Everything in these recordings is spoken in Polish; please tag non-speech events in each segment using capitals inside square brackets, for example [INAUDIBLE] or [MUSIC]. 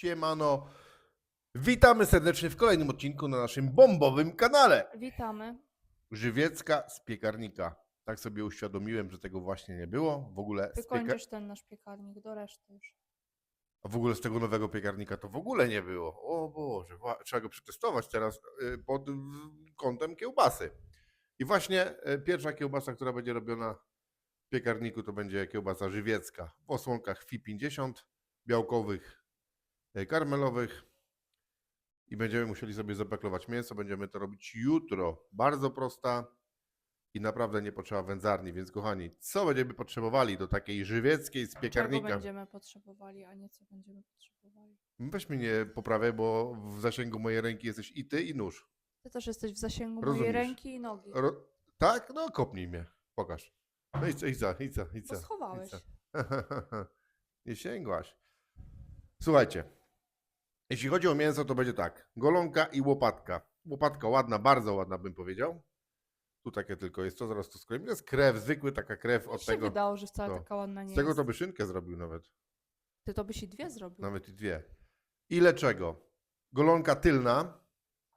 Siemano. Witamy serdecznie w kolejnym odcinku na naszym bombowym kanale. Witamy. Żywiecka z piekarnika. Tak sobie uświadomiłem, że tego właśnie nie było. W ogóle z, pieka... Wykończysz ten nasz piekarnik do reszty już. A w ogóle z tego nowego piekarnika to w ogóle nie było. O Boże, wa- trzeba go przetestować teraz y, pod y, kątem kiełbasy. I właśnie y, pierwsza kiełbasa, która będzie robiona w piekarniku, to będzie kiełbasa żywiecka w osłonkach FI 50, białkowych, karmelowych. I będziemy musieli sobie zapeklować mięso. Będziemy to robić jutro. Bardzo prosta i naprawdę nie potrzeba wędzarni. Więc kochani, co będziemy potrzebowali do takiej żywieckiej z Czego piekarnika? będziemy potrzebowali, a nie co będziemy potrzebowali. Weź mnie nie poprawiaj, bo w zasięgu mojej ręki jesteś i ty, i nóż. Ty też jesteś w zasięgu Rozumiesz. mojej ręki i nogi. Ro... Tak? No kopnij mnie. Pokaż. No idź, idź za, idź za, idź za. schowałeś. idź za. [LAUGHS] nie sięgłaś. Słuchajcie. Jeśli chodzi o mięso, to będzie tak. Golonka i łopatka. Łopatka ładna, bardzo ładna bym powiedział. Tu takie tylko jest, to zaraz to skroimy. To jest krew, zwykły taka krew Mi od się tego. wydało, że wcale to. taka ładna nie Z tego jest. to by szynkę zrobił nawet. Ty to byś i dwie zrobił. Nawet i dwie. Ile czego? Golonka tylna.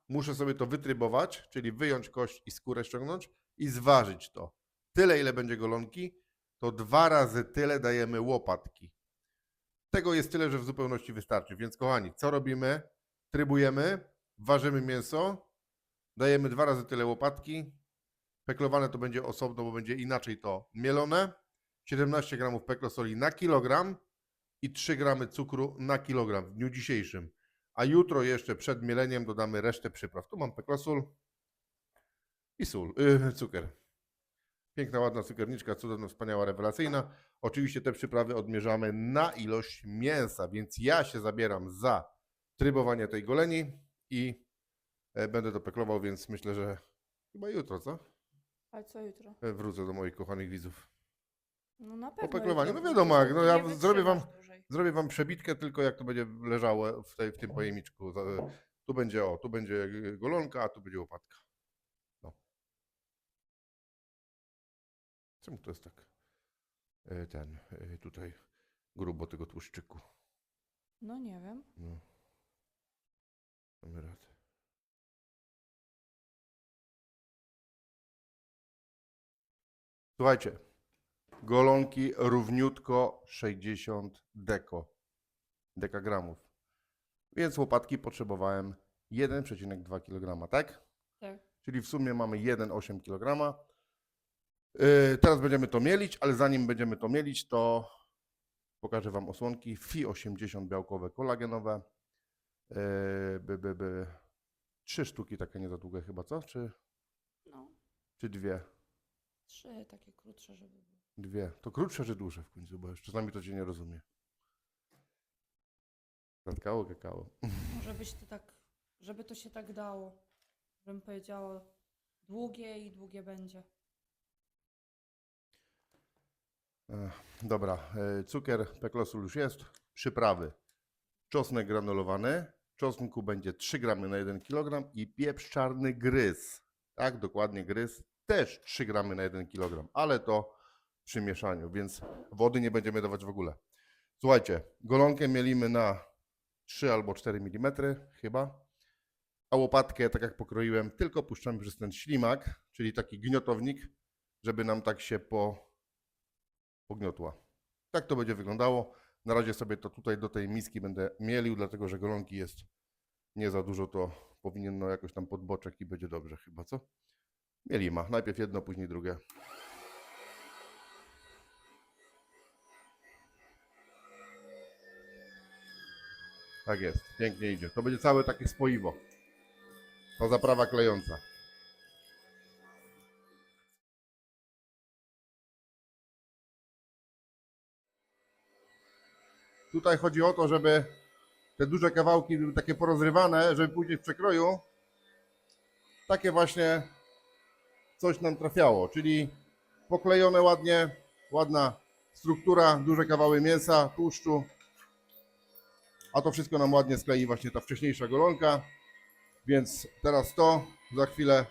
Muszę sobie to wytrybować, czyli wyjąć kość i skórę ściągnąć i zważyć to. Tyle, ile będzie golonki, to dwa razy tyle dajemy łopatki. Tego jest tyle, że w zupełności wystarczy. Więc kochani, co robimy? Trybujemy, ważymy mięso, dajemy dwa razy tyle łopatki. Peklowane to będzie osobno, bo będzie inaczej to mielone. 17 gramów peklosoli na kilogram i 3 gramy cukru na kilogram w dniu dzisiejszym. A jutro jeszcze przed mieleniem dodamy resztę przypraw. Tu mam peklosól i sól, yy, cukier. Piękna, ładna cukierniczka, cudowna, wspaniała, rewelacyjna. Oczywiście te przyprawy odmierzamy na ilość mięsa, więc ja się zabieram za trybowanie tej goleni i e, będę to peklował, więc myślę, że chyba jutro, co? Ale co jutro? E, Wrócę do moich kochanych widzów. No na pewno. peklowaniu, no wiadomo, jak, no ja zrobię wam- dłużej. Zrobię wam przebitkę tylko jak to będzie leżało w, tej, w tym pojemniczku. Za- Tu będzie o, tu będzie golonka, a tu będzie łopatka. Czemu to jest tak y, ten y, tutaj grubo tego tłuszczyku? No nie wiem. No. Mamy radę. Słuchajcie, golonki równiutko 60 deko, dekagramów. Więc łopatki potrzebowałem 1,2 kg, tak? Tak. Czyli w sumie mamy 1,8 kg. Yy, teraz będziemy to mielić, ale zanim będziemy to mielić, to pokażę Wam osłonki FI 80 białkowe, kolagenowe. Yy, by, by, by. Trzy sztuki takie nie za długie chyba, co? Czy, No. czy dwie? Trzy takie krótsze, żeby było. Dwie. To krótsze czy dłuższe w końcu, bo jeszcze czasami to cię nie rozumie. Zatkało, kakao. [LAUGHS] Może być to tak, żeby to się tak dało. Żebym powiedziała długie i długie będzie. Dobra, e, cukier, peklosul już jest. Przyprawy. Czosnek granulowany. Czosnku będzie 3 gramy na 1 kg i pieprz czarny gryz. Tak, dokładnie gryz. Też 3 gramy na 1 kg, ale to przy mieszaniu, więc wody nie będziemy dawać w ogóle. Słuchajcie, golonkę mielimy na 3 albo 4 mm chyba, a łopatkę, tak jak pokroiłem, tylko puszczamy przez ten ślimak, czyli taki gniotownik, żeby nam tak się po, pogniotła. Tak to będzie wyglądało. Na razie sobie to tutaj do tej miski będę mielił, dlatego że golonki jest nie za dużo, to powinien no jakoś tam podboczek i będzie dobrze chyba, co? Mieli ma. Najpierw jedno, później drugie. Tak jest, pięknie idzie. To będzie całe takie spoiwo. To zaprawa klejąca. Tutaj chodzi o to, żeby te duże kawałki były takie porozrywane, żeby później w przekroju takie właśnie coś nam trafiało, czyli poklejone ładnie, ładna struktura, duże kawały mięsa, tłuszczu, a to wszystko nam ładnie sklei właśnie ta wcześniejsza golonka, więc teraz to, za chwilę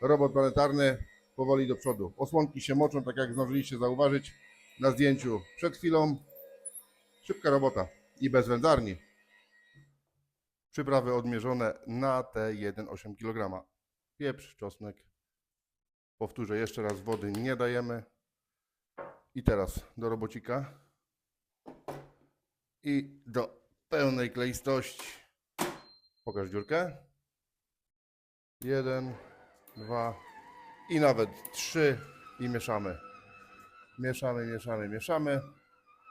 robot planetarny powoli do przodu. Osłonki się moczą, tak jak zdążyliście zauważyć na zdjęciu przed chwilą. Szybka robota i bez wędzarni. Przyprawy odmierzone na te 1,8 kg. Pieprz, czosnek. Powtórzę jeszcze raz, wody nie dajemy. I teraz do robocika. I do pełnej kleistości. Pokaż dziurkę. Jeden, dwa i nawet trzy i mieszamy. Mieszamy, mieszamy, mieszamy.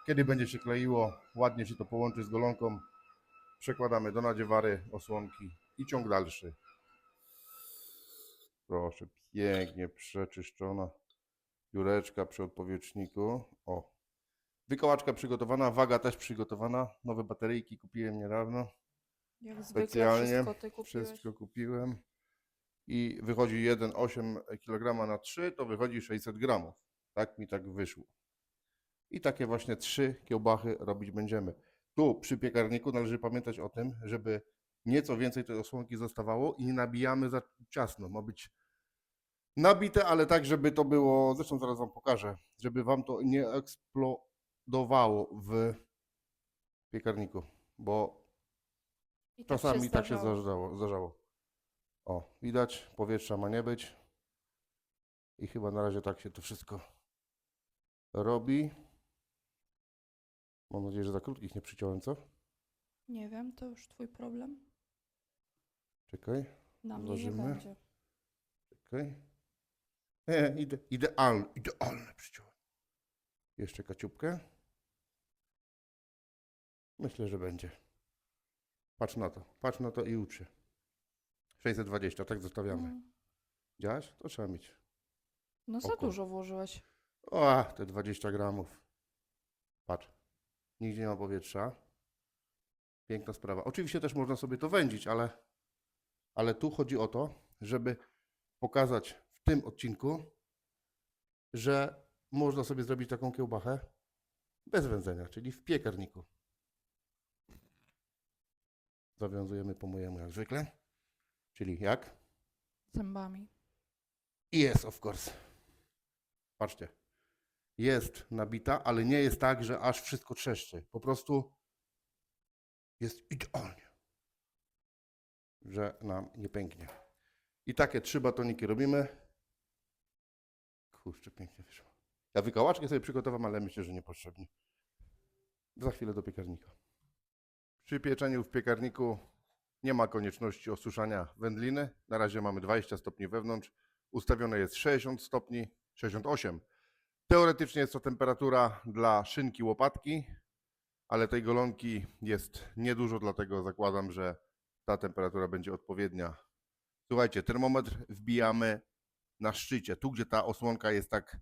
Kiedy będzie się kleiło, ładnie się to połączy z golonką. Przekładamy do nadziewary, osłonki i ciąg dalszy. Proszę, pięknie przeczyszczona dziureczka przy odpowietrzniku. O, wykołaczka przygotowana, waga też przygotowana. Nowe bateryjki kupiłem niedawno. Jak zwykle Specjalnie wszystko ty kupiłeś. Wszystko kupiłem. I wychodzi 1,8 kg na 3, to wychodzi 600 gramów. Tak mi tak wyszło. I takie właśnie trzy kiełbachy robić będziemy. Tu przy piekarniku należy pamiętać o tym, żeby nieco więcej tej osłonki zostawało i nie nabijamy za ciasno. Ma być nabite, ale tak, żeby to było, zresztą zaraz Wam pokażę, żeby Wam to nie eksplodowało w piekarniku, bo tak Czasami tak się zdarzało. zdarzało, zdarzało. O, widać, powietrza ma nie być. I chyba na razie tak się to wszystko robi. Mam nadzieję, że za krótkich nie przyciąłem, co? Nie wiem, to już twój problem. Czekaj, Na mnie nie będzie. czekaj. Nie, ide, idealne, idealne przyciąłem. Jeszcze kaciupkę. Myślę, że będzie. Patrz na to, patrz na to i ucz się. 620, tak zostawiamy. Mm. Widziałaś? To trzeba mieć. No za Oko. dużo włożyłeś. O, te 20 gramów. Patrz, nigdzie nie ma powietrza. Piękna sprawa. Oczywiście też można sobie to wędzić, ale, ale tu chodzi o to, żeby pokazać w tym odcinku, że można sobie zrobić taką kiełbachę bez wędzenia, czyli w piekarniku. Zawiązujemy po mojemu jak zwykle. Czyli jak? Zębami. Jest, of course. Patrzcie. Jest nabita, ale nie jest tak, że aż wszystko trzeszczy. Po prostu jest idealnie. Że nam nie pęknie. I takie trzy batoniki robimy. Kurczę, pięknie wyszło. Ja wykałaczkę sobie przygotowam, ale myślę, że niepotrzebnie. Za chwilę do piekarnika. Przy pieczeniu w piekarniku nie ma konieczności osuszania wędliny. Na razie mamy 20 stopni wewnątrz. Ustawione jest 60 stopni, 68. Teoretycznie jest to temperatura dla szynki łopatki, ale tej golonki jest niedużo, dlatego zakładam, że ta temperatura będzie odpowiednia. Słuchajcie, termometr wbijamy na szczycie, tu gdzie ta osłonka jest tak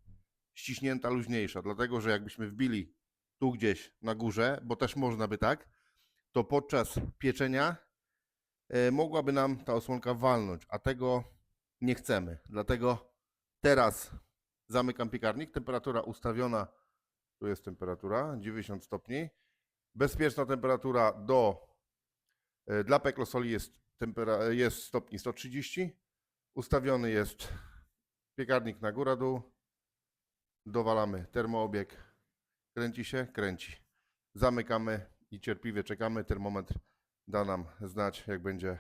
ściśnięta, luźniejsza, dlatego że jakbyśmy wbili tu gdzieś na górze, bo też można by tak, to podczas pieczenia e, mogłaby nam ta osłonka walnąć, a tego nie chcemy. Dlatego teraz zamykam piekarnik. Temperatura ustawiona, tu jest temperatura 90 stopni. Bezpieczna temperatura do, e, dla peklosoli jest, tempera, jest stopni 130. Ustawiony jest piekarnik na górę dół. Dowalamy termoobieg. Kręci się? Kręci. Zamykamy i cierpliwie czekamy. Termometr da nam znać, jak będzie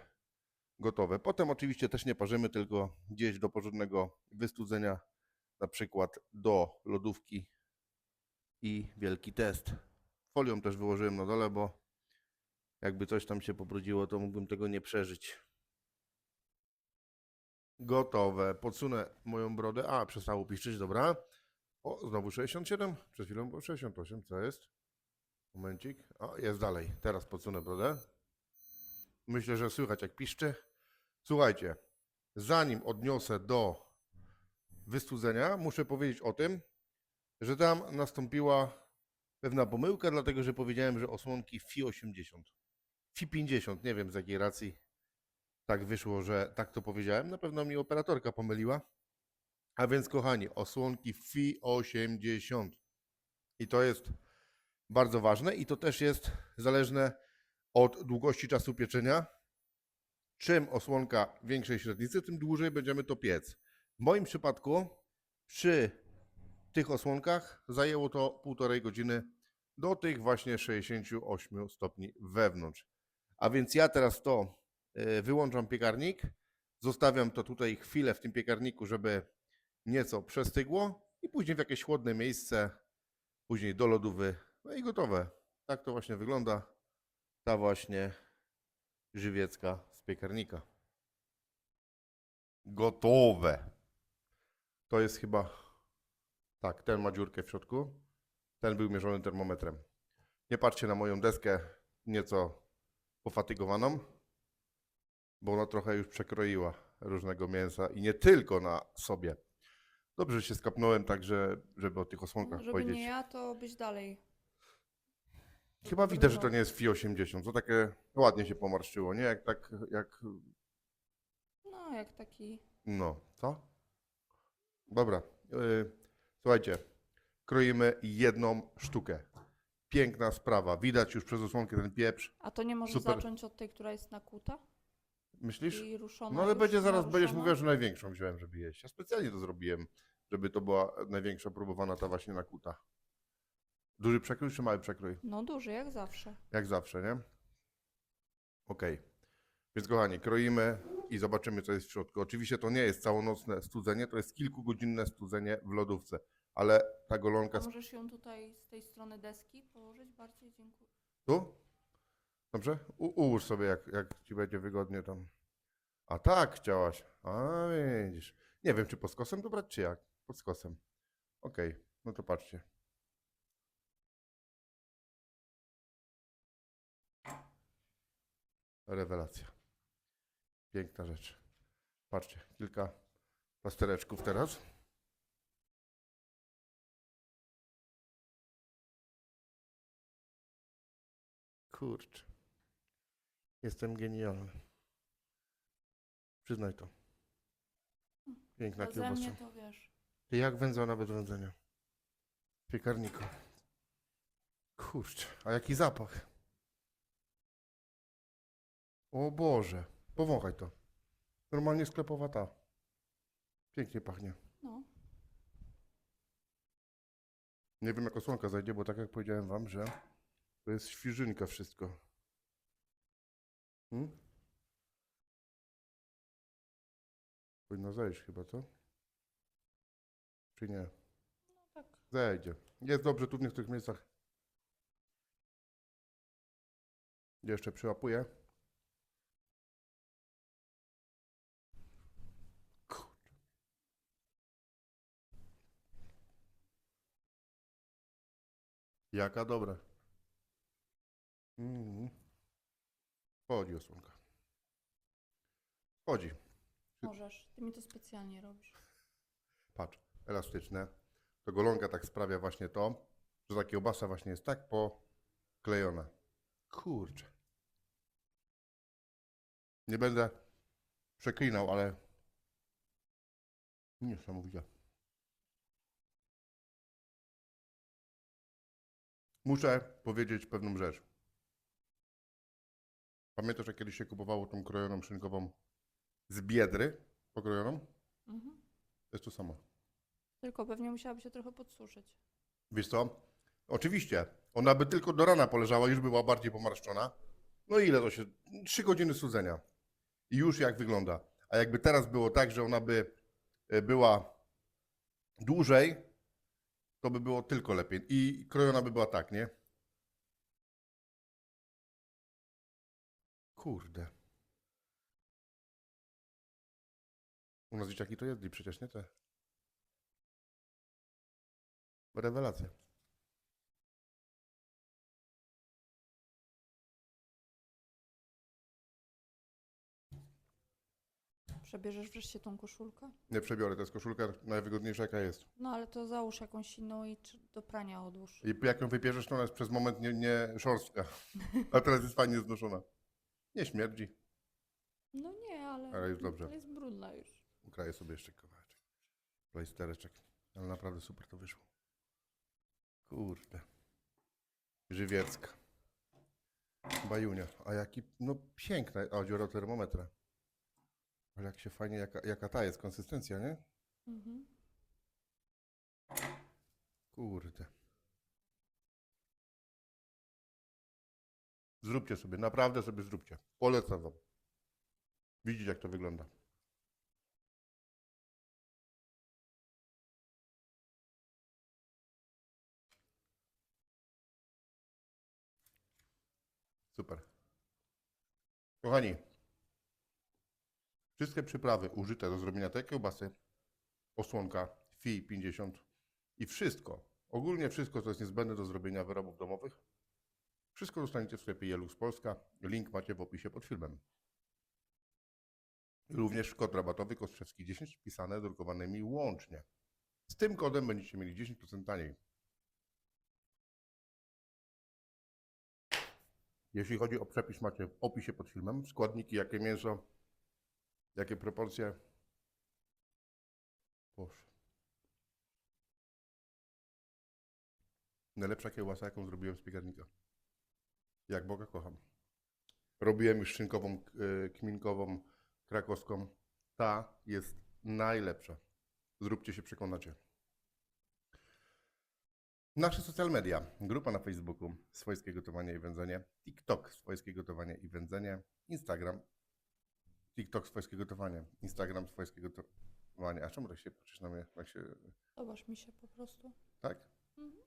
gotowe. Potem oczywiście też nie parzymy, tylko gdzieś do porządnego wystudzenia, na przykład do lodówki i wielki test. Folią też wyłożyłem na dole, bo jakby coś tam się pobrudziło, to mógłbym tego nie przeżyć. Gotowe. Podsunę moją brodę. A, przestało piszczyć, dobra. O, znowu 67. Przed chwilą było 68. Co jest? Momencik. O, jest dalej. Teraz podsunę brodę. Myślę, że słychać jak piszczy. Słuchajcie, zanim odniosę do wystudzenia, muszę powiedzieć o tym, że tam nastąpiła pewna pomyłka, dlatego że powiedziałem, że osłonki FI 80. FI 50, nie wiem z jakiej racji tak wyszło, że tak to powiedziałem. Na pewno mi operatorka pomyliła. A więc, kochani, osłonki FI 80. I to jest bardzo ważne i to też jest zależne od długości czasu pieczenia. Czym osłonka większej średnicy, tym dłużej będziemy to piec. W moim przypadku przy tych osłonkach zajęło to półtorej godziny do tych właśnie 68 stopni wewnątrz. A więc ja teraz to y, wyłączam piekarnik, zostawiam to tutaj chwilę w tym piekarniku, żeby nieco przestygło i później w jakieś chłodne miejsce, później do lodówy, no i gotowe. Tak to właśnie wygląda ta właśnie żywiecka z piekarnika. Gotowe. To jest chyba. Tak, ten ma dziurkę w środku. Ten był mierzony termometrem. Nie patrzcie na moją deskę nieco pofatygowaną, bo ona trochę już przekroiła różnego mięsa i nie tylko na sobie. Dobrze że się skapnąłem tak, że, żeby o tych osłonkach Żeby powiedzieć. nie ja, to byś dalej. Chyba widać, że to nie jest FI 80. To takie ładnie się pomarszczyło, nie? Jak tak, jak. No, jak taki. No, co? Dobra. Yy, słuchajcie, kroimy jedną sztukę. Piękna sprawa. Widać już przez osłonkę ten pieprz. A to nie może Super. zacząć od tej, która jest nakuta Myślisz? i ruszona. No ale już, będzie zaraz, będziesz mówiła, że największą wziąłem, żeby jeść. Ja specjalnie to zrobiłem, żeby to była największa próbowana ta właśnie nakuta. Duży przekrój czy mały przekrój? No duży, jak zawsze. Jak zawsze, nie? Okej. Więc kochani, kroimy i zobaczymy, co jest w środku. Oczywiście to nie jest całonocne studzenie, to jest kilkugodzinne studzenie w lodówce. Ale ta golonka... A możesz ją tutaj z tej strony deski położyć bardziej? Dziękuję. Tu? Dobrze? U, ułóż sobie, jak, jak ci będzie wygodnie tam. A tak chciałaś. A widzisz. Nie wiem, czy pod skosem dobrać, czy jak? Pod skosem. Okej, no to patrzcie. Rewelacja. Piękna rzecz. Patrzcie, kilka plastereczków teraz. Kurczę. Jestem genialny. Przyznaj to. Piękna ze kiełbasa. mnie to wiesz. Ty jak wędzą nawet wędzenia. W piekarniku. Kurczę, a jaki zapach. O Boże, powąchaj to. Normalnie sklepowa ta. Pięknie pachnie. No. Nie wiem jak osłonka zajdzie, bo tak jak powiedziałem wam, że to jest świeżynka wszystko. Hmm? Powinno zejść chyba, co? Czy nie? No tak. Zejdzie. Jest dobrze tu w niektórych miejscach. Jeszcze przyłapuję. Jaka dobra. Mm. Chodzi osłonka. Chodzi. Możesz. Ty mi to specjalnie robisz. Patrz, elastyczne. To golonka tak sprawia właśnie to, że ta kiełbasa właśnie jest tak poklejona. Kurczę. Nie będę przeklinał, ale niesamowite. Muszę powiedzieć pewną rzecz. Pamiętasz, jak kiedyś się kupowało tą krojoną szynkową z biedry pokrojoną? Mhm. To jest to samo. Tylko pewnie musiałaby się trochę podsuszyć. Wiesz co? Oczywiście, ona by tylko do rana poleżała, już była bardziej pomarszczona. No ile to się? Trzy godziny sudzenia. I już jak wygląda. A jakby teraz było tak, że ona by e, była dłużej, to by było tylko lepiej. I krojona by była tak, nie? Kurde. U nas dzieciaki to jedli przecież, nie te? Rewelacja. Przebierzesz wreszcie tą koszulkę? Nie przebiorę, to jest koszulka najwygodniejsza jaka jest. No ale to załóż jakąś inną i czy- do prania odłóż. I jak ją wypierzesz, to ona jest przez moment nie, nie szorstka. A teraz jest fajnie znoszona. Nie śmierdzi. No nie, ale, Ale jest dobrze. jest brudna już. Ukraję sobie jeszcze kawałeczek. Plejstereczek. Ale naprawdę super to wyszło. Kurde. Żywiecka. Bajunia. A jaki, no piękna. A dziura termometra. Ale jak się fajnie, jaka, jaka ta jest konsystencja, nie? Mhm. Kurde. Zróbcie sobie, naprawdę sobie zróbcie. Polecam wam. Widzicie, jak to wygląda. Super. Kochani, wszystkie przyprawy użyte do zrobienia tej kiełbasy, osłonka, FI 50 i wszystko, ogólnie wszystko, co jest niezbędne do zrobienia wyrobów domowych, wszystko dostaniecie w sklepie Jelux Polska. Link macie w opisie pod filmem. Również kod rabatowy Kostrzewski 10 wpisane drukowanymi łącznie. Z tym kodem będziecie mieli 10% taniej. Jeśli chodzi o przepis, macie w opisie pod filmem. Składniki, jakie mięso, jakie proporcje. Boże. Najlepsza kiełbasa, jaką zrobiłem z piekarnika. Jak Boga kocham. Robiłem już szynkową, e, kminkową, krakowską. Ta jest najlepsza. Zróbcie się, przekonacie. Nasze social media. Grupa na Facebooku Swojskie Gotowanie i Wędzenie. TikTok Swojskie Gotowanie i Wędzenie. Instagram. TikTok Swojskie Gotowanie. Instagram Swojskie Gotowanie. A czemu tak się patrzysz na mnie? Tak się... Zobacz mi się po prostu. Tak? Mhm.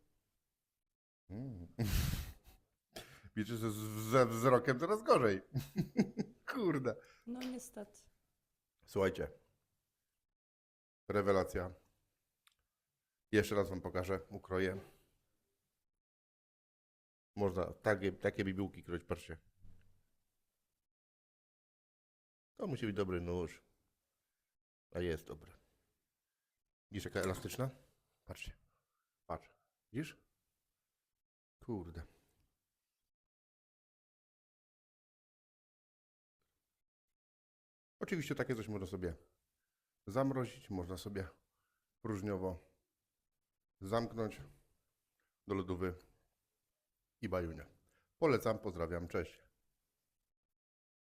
Mm. [LAUGHS] Wiecie, że ze wzrokiem coraz gorzej. [LAUGHS] Kurde. No niestety. Słuchajcie. Rewelacja. Jeszcze raz wam pokażę, ukroję. Można takie, takie bibułki kroić, patrzcie. To musi być dobry nóż. A jest dobry. Widzisz jaka elastyczna? Patrzcie. Patrz. Widzisz? Kurde. Oczywiście takie coś można sobie zamrozić, można sobie próżniowo zamknąć do lodówy i bajunia. Polecam, pozdrawiam, cześć.